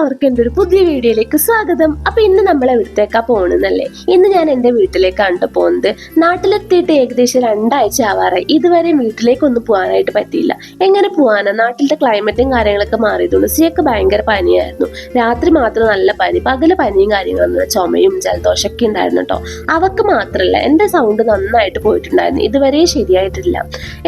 എല്ലാവർക്കും എന്റെ ഒരു പുതിയ വീഡിയോയിലേക്ക് സ്വാഗതം. അപ്പൊ ഇന്ന് നമ്മളെ എവിടത്തേക്കാ പോണെന്നല്ലേ ഇന്ന് ഞാൻ എന്റെ വീട്ടിലേക്കാണ് ട്ടോ പോകുന്നത്. നാട്ടിലെത്തിയിട്ട് ഏകദേശം രണ്ടാഴ്ച ആവാറായി. ഇതുവരെ വീട്ടിലേക്ക് വീട്ടിലേക്കൊന്നും പോകാനായിട്ട് പറ്റിയില്ല. എങ്ങനെ പോകാനാ? നാട്ടിലത്തെ ക്ലൈമറ്റും കാര്യങ്ങളൊക്കെ മാറിയതുകൊണ്ട് സിയൊക്കെ ഭയങ്കര പനിയായിരുന്നു. രാത്രി മാത്രം നല്ല പനി പകൽ പനിയും കാര്യങ്ങളും ചുമയും ജലദോഷമൊക്കെ ഉണ്ടായിരുന്നു കേട്ടോ. അവക്ക് മാത്രമല്ല എന്റെ സൗണ്ട് നന്നായിട്ട് പോയിട്ടുണ്ടായിരുന്നു. ഇതുവരെ ശരിയായിട്ടില്ല.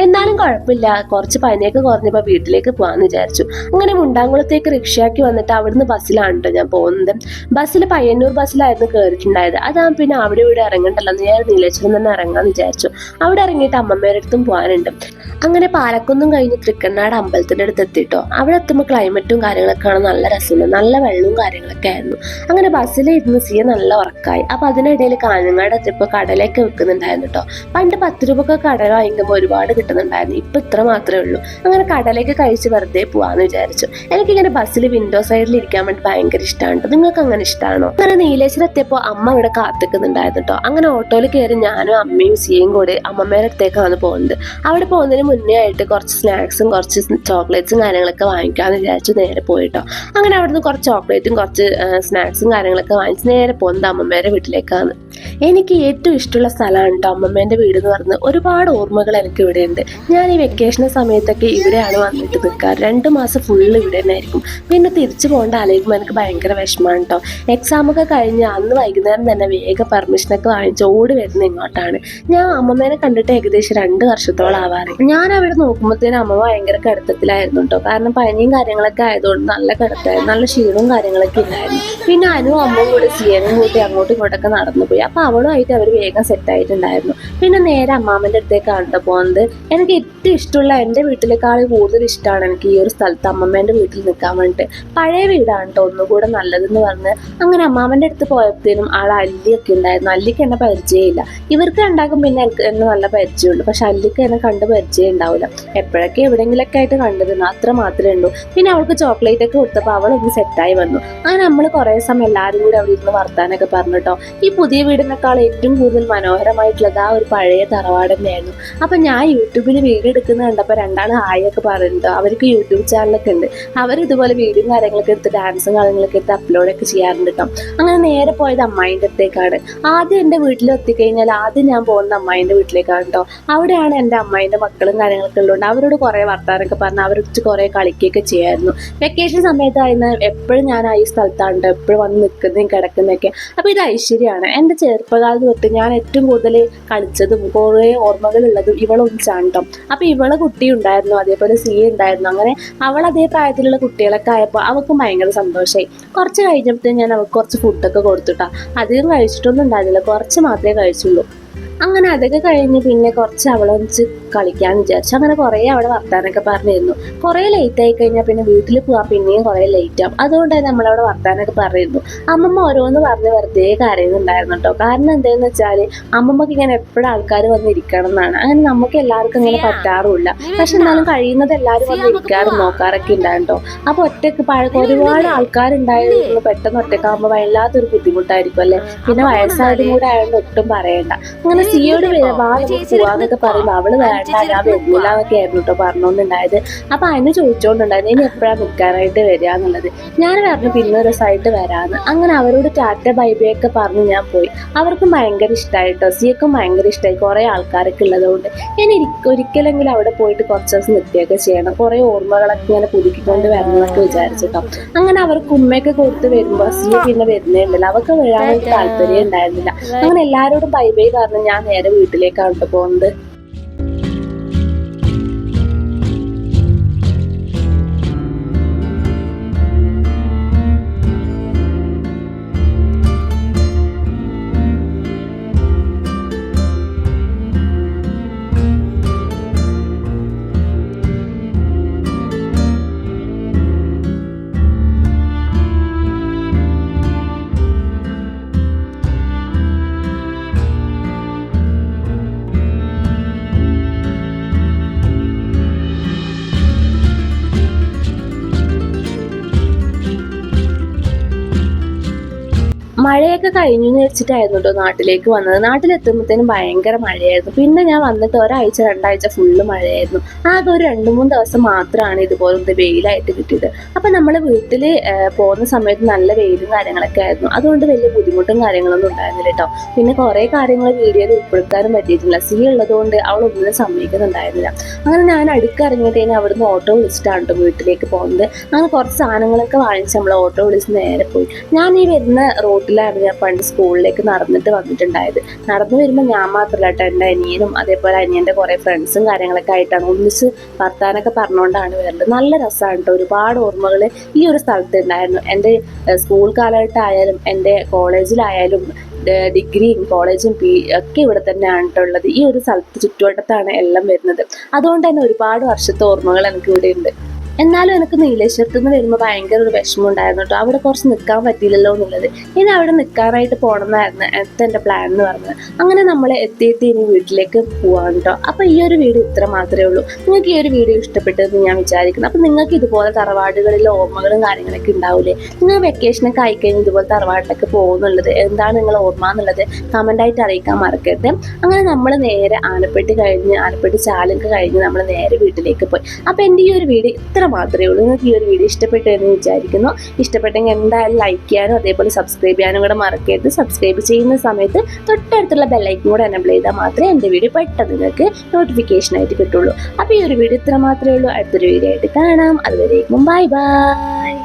എന്നാലും കുഴപ്പമില്ല. കുറച്ച് പനിയൊക്കെ കുറഞ്ഞപ്പോൾ വീട്ടിലേക്ക് പോകാമെന്ന് വിചാരിച്ചു. അങ്ങനെ മുണ്ടാങ്കുളത്തേക്ക് റിക്ഷയാക്കി വന്നിട്ട് അവിടുന്ന് ബസ്സിലാണ് കേട്ടോ ഞാൻ പോകുന്നത്. ബസ്സിൽ പയ്യന്നൂർ ബസ്സിലായിരുന്നു കയറിയിട്ടുണ്ടായത് അതാ പിന്നെ അവിടെ ഇവിടെ ഇറങ്ങണ്ടല്ലോ ഞാൻ നീലേശ്വരം തന്നെ ഇറങ്ങാന്ന് വിചാരിച്ചു. അവിടെ ഇറങ്ങിയിട്ട് അമ്മമ്മേടെ അടുത്തും പോകാനുണ്ട്. അങ്ങനെ പാലക്കുന്നും കഴിഞ്ഞ് തൃക്കണ്ണാട് അമ്പലത്തിന്റെ അടുത്ത് എത്തിട്ടോ. അവിടെ എത്തുമ്പോൾ ക്ലൈമറ്റും കാര്യങ്ങളൊക്കെ ആണ് നല്ല രസമുണ്ട്. നല്ല വെള്ളവും കാര്യങ്ങളൊക്കെ ആയിരുന്നു. അങ്ങനെ ബസ്സിൽ ഇരുന്ന് സിയ നല്ല ഉറക്കായി. അപ്പൊ അതിനിടയിൽ കാഞ്ഞങ്ങാട് എത്തിയപ്പോൾ കടലൊക്കെ വെക്കുന്നുണ്ടായിരുന്നു കേട്ടോ പണ്ട് പത്ത് രൂപക്ക് കടല വാങ്ങിക്കുമ്പോൾ ഒരുപാട് കിട്ടുന്നുണ്ടായിരുന്നു. ഇപ്പൊ ഇത്ര മാത്രമേ ഉള്ളൂ. അങ്ങനെ കടലേക്ക് കഴിച്ച് വെറുതെ പോവാന്ന് വിചാരിച്ചു. എനിക്കിങ്ങനെ ബസ്സിൽ വിൻഡോ സൈഡിൽ ഇരിക്കാൻ വേണ്ടി ഭയങ്കര ഇഷ്ടമാണ് നിങ്ങൾക്ക് അങ്ങനെ ഇഷ്ടമാണോ അങ്ങനെ നീലേശ്വരം എത്തിയപ്പോൾ അമ്മ ഇവിടെ കാത്തിക്കുന്നുണ്ടായിരുന്നു കേട്ടോ അങ്ങനെ ഓട്ടോയിൽ കയറി ഞാനും അമ്മയും സിയയും കൂടി അമ്മമ്മേടെ അടുത്തേക്കാണ് പോകുന്നത് അവിടെ പോകുന്നതിന് മുന്നേ ആയിട്ട് കുറച്ച് സ്നാക്സും കുറച്ച് ചോക്ലേറ്റ്സും കാര്യങ്ങളൊക്കെ വാങ്ങിക്കാമെന്ന് വിചാരിച്ച് നേരെ പോയിട്ടോ. അങ്ങനെ അവിടുന്ന് കുറച്ച് ചോക്ലേറ്റും കുറച്ച് സ്നാക്സും കാര്യങ്ങളൊക്കെ വാങ്ങിച്ച് നേരെ പോകുന്നത് അമ്മമ്മേടെ വീട്ടിലേക്കാണ് എനിക്ക് ഏറ്റവും ഇഷ്ടമുള്ള സ്ഥലമാണ് കേട്ടോ അമ്മമ്മേന്റെ വീട് എന്ന് പറയുന്നത്. ഒരുപാട് ഓർമ്മകൾ എനിക്ക് ഇവിടെ ഉണ്ട് ഞാൻ ഈ വെക്കേഷൻ സമയത്തൊക്കെ ഇവിടെയാണ് വന്നിട്ട് നിൽക്കാറ് രണ്ട് മാസം ഫുള്ള് ഇവിടെ തന്നെ ആയിരിക്കും പിന്നെ തിരിച്ചു പോകേണ്ട ആലോചിക്കുമ്പോൾ എനിക്ക് ഭയങ്കര വിഷമമാണ് കേട്ടോ എക്സാമൊക്കെ കഴിഞ്ഞ് അന്ന് വൈകുന്നേരം തന്നെ വേഗം പെർമിഷനൊക്കെ വാങ്ങിച്ച് ഓടി വരുന്ന ഇങ്ങോട്ടാണ്. ഞാൻ അമ്മമ്മേനെ കണ്ടിട്ട് ഏകദേശം രണ്ട് വർഷത്തോളം ആവാറ് ഞാൻ അവിടെ നോക്കുമ്പോഴത്തേനും അമ്മ ഭയങ്കര കിടത്തത്തിലായിരുന്നു കേട്ടോ കാരണം പനിയും കാര്യങ്ങളൊക്കെ ആയതുകൊണ്ട് നല്ല കിടത്തായിരുന്നു നല്ല ക്ഷീണവും കാര്യങ്ങളൊക്കെ ഇല്ലായിരുന്നു. പിന്നെ അനുവും അമ്മയും കൂടി സിയനും കൂട്ടി അങ്ങോട്ടും ഇങ്ങോട്ടൊക്കെ നടന്നു പോയി. അപ്പൊ അവളുമായിട്ട് അവർ വേഗം സെറ്റ് ആയിട്ടുണ്ടായിരുന്നു. പിന്നെ നേരെ അമ്മാമ്മന്റെ അടുത്തേക്കാണ് പോകുന്നത് എനിക്ക് ഏറ്റവും ഇഷ്ടമുള്ള എന്റെ വീട്ടിലേക്കാൾ കൂടുതൽ ഇഷ്ടമാണ് എനിക്ക് ഈ ഒരു സ്ഥലത്ത് അമ്മമ്മേന്റെ വീട്ടിൽ നിൽക്കാൻ വേണ്ടിയിട്ട്. പഴയ വീടാണ് കേട്ടോ ഒന്നുകൂടെ നല്ലതെന്ന് പറഞ്ഞ് അങ്ങനെ അമ്മാവന്റെ അടുത്ത് പോയപ്പോഴത്തേനും ആൾ അല്ലിയൊക്കെ ഉണ്ടായിരുന്നു. അല്ലിക്ക് എന്നെ പരിചയമില്ല. ഇവർക്ക് ഉണ്ടാക്കും പിന്നെ എനിക്ക് എന്നെ നല്ല പരിചയമുള്ളൂ. പക്ഷെ അല്ലിക്ക് എന്നെ കണ്ട് പരിചയം ഉണ്ടാവില്ല. എപ്പോഴൊക്കെ എവിടെയെങ്കിലൊക്കെ ആയിട്ട് കണ്ടിരുന്നു. അത്ര മാത്രമേ ഉള്ളൂ. പിന്നെ അവൾക്ക് ചോക്ലേറ്റ് ഒക്കെ കൊടുത്തപ്പോൾ അവൾ ഒന്ന് സെറ്റായി വന്നു. അങ്ങനെ നമ്മൾ കുറേ സമയം എല്ലാവരും കൂടി അവിടെ ഇരുന്ന് വർത്താനൊക്കെ പറഞ്ഞു കേട്ടോ ഈ പുതിയ വീടിനേക്കാൾ ഏറ്റവും കൂടുതൽ മനോഹരമായിട്ടുള്ളത് ആ ഒരു പഴയ തറവാട് തന്നെയായിരുന്നു. അപ്പം ഞാൻ യൂട്യൂബിൽ വീഡിയോ എടുക്കുന്നത് കണ്ടപ്പോൾ രണ്ടാണ് ആയൊക്കെ പറയുന്നത് അവർക്ക് യൂട്യൂബ് ചാനലൊക്കെ ഉണ്ട്. അവർ ഇതുപോലെ വീഡിയോ കാര്യങ്ങളൊക്കെ എടുത്ത് ഡാൻസും കാര്യങ്ങളൊക്കെ എടുത്ത് അപ്ലോഡൊക്കെ ചെയ്യാറുണ്ട് കേട്ടോ. അങ്ങനെ നേരെ പോയത് അമ്മായിന്റെ അടുത്തേക്കാണ്. ആദ്യം എന്റെ വീട്ടിൽ എത്തിക്കഴിഞ്ഞാൽ ആദ്യം ഞാൻ പോകുന്ന അമ്മായിന്റെ വീട്ടിലേക്കാണ് കേട്ടോ. അവിടെയാണ് എന്റെ അമ്മായിന്റെ മക്കളും കാര്യങ്ങളൊക്കെ ഉള്ളതുകൊണ്ട് അവരോട് കുറേ വർത്താനൊക്കെ പറഞ്ഞ് അവരൊച്ച് കുറേ കളിക്കുകയൊക്കെ ചെയ്യായിരുന്നു. വെക്കേഷൻ സമയത്തായിരുന്നു എപ്പോഴും ഞാൻ ആ ഈ സ്ഥലത്താണ് എപ്പോഴും വന്ന് നിൽക്കുന്നതും കിടക്കുന്നതൊക്കെ. അപ്പോൾ ഇത് ഐശ്വര്യമാണ്. എന്റെ ചെറുപ്പകാലത്ത് തൊട്ട് ഞാൻ ഏറ്റവും കൂടുതൽ കളിച്ചതും കുറേ ഓർമ്മകളുള്ളതും ഇവളൊന്നിച്ചാണ് കേട്ടോ. ഇവളെ കുട്ടി ഉണ്ടായിരുന്നു അതേപോലെ സി ഉണ്ടായിരുന്നു അങ്ങനെ അവൾ അതേ പ്രായത്തിലുള്ള കുട്ടികളൊക്കെ ആയപ്പോൾ അവൾക്ക് ഭയങ്കര സന്തോഷമായി കുറച്ച് കഴിഞ്ഞപ്പോഴത്തേക്കും ഞാൻ അവൾക്ക് കുറച്ച് ഫുഡൊക്കെ കൊടുത്തുട്ടാ അധികം കഴിച്ചിട്ടൊന്നും ഉണ്ടായിരുന്നില്ല. കുറച്ച് മാത്രമേ കഴിച്ചുള്ളൂ. അങ്ങനെ അതൊക്കെ കഴിഞ്ഞ് പിന്നെ കുറച്ച് അവളെ വെച്ച് കളിക്കാൻ വിചാരിച്ചു. അങ്ങനെ കുറേ അവിടെ വർത്താനൊക്കെ പറഞ്ഞിരുന്നു. കുറേ ലേറ്റ് ആയി കഴിഞ്ഞാൽ പിന്നെ വീട്ടിൽ പോകാൻ പിന്നെയും കുറേ ലേറ്റ് ആവും. അതുകൊണ്ട് നമ്മൾ നമ്മളവിടെ വർത്താനൊക്കെ പറഞ്ഞിരുന്നു. അമ്മമ്മ ഓരോന്ന് പറഞ്ഞ് വെറുതെ കരയുന്നുണ്ടായിരുന്നു കേട്ടോ. കാരണം എന്താണെന്ന് വെച്ചാൽ അമ്മമ്മക്ക് ഇങ്ങനെ എപ്പോഴും ആൾക്കാർ വന്നിരിക്കണം എന്നാണ്. അങ്ങനെ നമുക്ക് എല്ലാവർക്കും ഇങ്ങനെ പറ്റാറുമില്ല. പക്ഷെ എന്നാലും കഴിയുന്നത് എല്ലാവരും വന്ന് ഇരിക്കാറും നോക്കാറൊക്കെ ഉണ്ടായിട്ടോ അപ്പൊ ഒറ്റയ്ക്ക് പഴക്കം ഒരുപാട് ആൾക്കാരുണ്ടായിരുന്നു പെട്ടെന്ന് ഒറ്റക്കാകുമ്പോൾ വല്ലാത്തൊരു ബുദ്ധിമുട്ടായിരിക്കും അല്ലേ? പിന്നെ വയസ്സായതും കൂടെ ആയതുകൊണ്ട് ഒട്ടും പറയണ്ട. അങ്ങനെ സിയോട് വാ നമുക്ക് പോവാന്നൊക്കെ പറയും അവൾ വേണ്ട ഞാൻ വരുന്നില്ല എന്നൊക്കെ ആയിരുന്നു കേട്ടോ പറഞ്ഞോണ്ടുണ്ടായത് അപ്പൊ അതിന് ചോദിച്ചോണ്ടുണ്ടായിരുന്നു ഇനി എപ്പോഴാണ് നിൽക്കാനായിട്ട് വരിക എന്നുള്ളത്? ഞാൻ പറഞ്ഞു പിന്നെ ഒരു ദിവസമായിട്ട് വരാന്ന്. അങ്ങനെ അവരോട് ടാറ്റ ബൈബിയൊക്കെ ഒക്കെ പറഞ്ഞ് ഞാൻ പോയി. അവർക്കും ഭയങ്കര ഇഷ്ടമായിട്ടോ സിയൊക്കെ ഭയങ്കര ഇഷ്ടമായി കുറേ ആൾക്കാരൊക്കെ ഉള്ളതുകൊണ്ട് ഞാൻ ഒരിക്കലെങ്കിലും അവിടെ പോയിട്ട് കുറച്ച് ദിവസം നിൽക്കുകയൊക്കെ ചെയ്യണം. കുറേ ഓർമ്മകളൊക്കെ ഇങ്ങനെ പുതുക്കിക്കൊണ്ട് വരണം എന്നൊക്കെ വിചാരിച്ചിട്ടോ അങ്ങനെ അവർക്ക് ഉമ്മയൊക്കെ കൊടുത്ത് വരുമ്പോൾ സിയ പിന്നെ വരുന്നേ ഉണ്ടല്ലോ. അവർക്ക് വരാനായിട്ട് താല്പര്യം ഉണ്ടായിരുന്നില്ല. അങ്ങനെ എല്ലാവരോടും ബൈ ബൈ പറഞ്ഞ് ഞാൻ നേരെ വീട്ടിലേക്കാണ് ട്ടോ പോകുന്നത് മഴയൊക്കെ കഴിഞ്ഞു എന്ന് വെച്ചിട്ടായിരുന്നു കേട്ടോ നാട്ടിലേക്ക് വന്നത്. നാട്ടിലെത്തുമ്പോഴത്തേനും ഭയങ്കര മഴയായിരുന്നു. പിന്നെ ഞാൻ വന്നിട്ട് ഒരാഴ്ച രണ്ടാഴ്ച ഫുള്ള് മഴയായിരുന്നു. ആകെ ഒരു രണ്ട് മൂന്ന് ദിവസം മാത്രമാണ് ഇതുപോലത്തെ വെയിലായിട്ട് കിട്ടിയത്. അപ്പൊ നമ്മൾ വീട്ടിൽ പോകുന്ന സമയത്ത് നല്ല വെയിലും കാര്യങ്ങളൊക്കെ ആയിരുന്നു. അതുകൊണ്ട് വലിയ ബുദ്ധിമുട്ടും കാര്യങ്ങളൊന്നും ഉണ്ടായിരുന്നില്ല കേട്ടോ പിന്നെ കുറേ കാര്യങ്ങൾ വീഡിയോയിൽ ഉൾപ്പെടുത്താനും പറ്റിയിട്ടില്ല. സി ഉള്ളതുകൊണ്ട് അവൾ ഒന്നിനും സമ്മതിക്കുന്നുണ്ടായിരുന്നില്ല. അങ്ങനെ ഞാൻ അടുക്കിറങ്ങിയതേനെ അവിടുന്ന് ഓട്ടോ വിളിച്ചിട്ടാണ് കേട്ടോ വീട്ടിലേക്ക് പോകുന്നത്. അങ്ങനെ കുറച്ച് സാധനങ്ങളൊക്കെ വാങ്ങിച്ച് നമ്മൾ ഓട്ടോ വിളിച്ച് നേരെ പോയി. ഞാൻ ഈ വരുന്ന റോട്ടിലാണ് ഞാൻ പണ്ട് സ്കൂളിലേക്ക് നടന്നിട്ട് വന്നിട്ടുണ്ടായത്. നടന്നു വരുമ്പോൾ ഞാൻ മാത്രമല്ല കേട്ടോ എന്റെ അനിയനും അതേപോലെ അനിയന്റെ കുറേ ഫ്രണ്ട്സും കാര്യങ്ങളൊക്കെ ആയിട്ടാണ് ഒന്നിച്ച് വർത്താനൊക്കെ പറഞ്ഞുകൊണ്ടാണ് വരുന്നത് നല്ല രസമാണ് കേട്ടോ ഒരുപാട് ഓർമ്മകൾ ഈ ഒരു സ്ഥലത്ത് ഉണ്ടായിരുന്നു എന്റെ സ്കൂൾ കാലഘട്ടമായാലും എന്റെ കോളേജിലായാലും ഡിഗ്രിയും കോളേജും പി ഒക്കെ ഇവിടെ തന്നെയാണ് ഉള്ളത്. ഈ ഒരു സ്ഥലത്ത് ചുറ്റുവട്ടത്താണ് എല്ലാം വരുന്നത്. അതുകൊണ്ട് തന്നെ ഒരുപാട് വർഷത്തെ ഓർമ്മകൾ എനിക്ക് ഇവിടെ ഉണ്ട് എന്നാലും എനിക്ക് നീലേശ്വരത്ത് നിന്ന് വരുമ്പോൾ ഭയങ്കര ഒരു വിഷമം ഉണ്ടായിരുന്നു കേട്ടോ അവിടെ കുറച്ച് നിൽക്കാൻ പറ്റിയില്ലല്ലോ എന്നുള്ളത്. ഇനി അവിടെ നിൽക്കാനായിട്ട് പോകണമെന്നായിരുന്നു അടുത്ത എന്റെ പ്ലാൻ എന്ന് പറഞ്ഞത്. അങ്ങനെ നമ്മൾ എത്തി എത്തി ഇനി വീട്ടിലേക്ക് പോവാണ് കേട്ടോ അപ്പോൾ ഈ ഒരു വീഡിയോ ഇത്ര മാത്രമേ ഉള്ളൂ. നിങ്ങൾക്ക് ഈ ഒരു വീഡിയോ ഇഷ്ടപ്പെട്ടതെന്ന് ഞാൻ വിചാരിക്കുന്നു. അപ്പോൾ നിങ്ങൾക്ക് ഇതുപോലെ തറവാടുകളിൽ ഓർമ്മകളും കാര്യങ്ങളൊക്കെ ഉണ്ടാവില്ലേ നിങ്ങൾ വെക്കേഷനൊക്കെ ആയിക്കഴിഞ്ഞ് ഇതുപോലെ തറവാട്ടിലൊക്കെ പോകുന്നുള്ളത് എന്താണ് നിങ്ങൾ ഓർമ്മ എന്നുള്ളത് കമന്റായിട്ട് അറിയിക്കാൻ മറക്കരുത്. അങ്ങനെ നമ്മൾ നേരെ ആലപ്പെട്ടി കഴിഞ്ഞ് ആലപ്പെട്ടി ചാലൊക്കെ കഴിഞ്ഞ് നമ്മൾ നേരെ വീട്ടിലേക്ക് പോയി. അപ്പോൾ എന്റെ ഈ ഒരു വീഡിയോ ഇത്ര മാത്രമേ ഉള്ളൂ. നിങ്ങൾക്ക് ഈ ഒരു വീഡിയോ ഇഷ്ടപ്പെട്ടു എന്ന് വിചാരിക്കുന്നു. ഇഷ്ടപ്പെട്ടെങ്കിൽ എന്തായാലും ലൈക്ക് ചെയ്യാനും അതേപോലെ സബ്സ്ക്രൈബ് ചെയ്യാനും കൂടെ മറക്കരുത്. സബ്സ്ക്രൈബ് ചെയ്യുന്ന സമയത്ത് തൊട്ടടുത്തുള്ള ബെല്ലൈക്കും കൂടെ എനബിൾ ചെയ്താൽ മാത്രമേ എന്റെ വീഡിയോ പെട്ടെന്ന് നിങ്ങൾക്ക് നോട്ടിഫിക്കേഷൻ ആയിട്ട് കിട്ടുള്ളൂ. അപ്പോൾ ഈ ഒരു വീഡിയോ ഇത്ര മാത്രമേ ഉള്ളൂ. അടുത്തൊരു വീഡിയോ ആയിട്ട് കാണാം. അതുവരേക്കും ബൈ ബൈ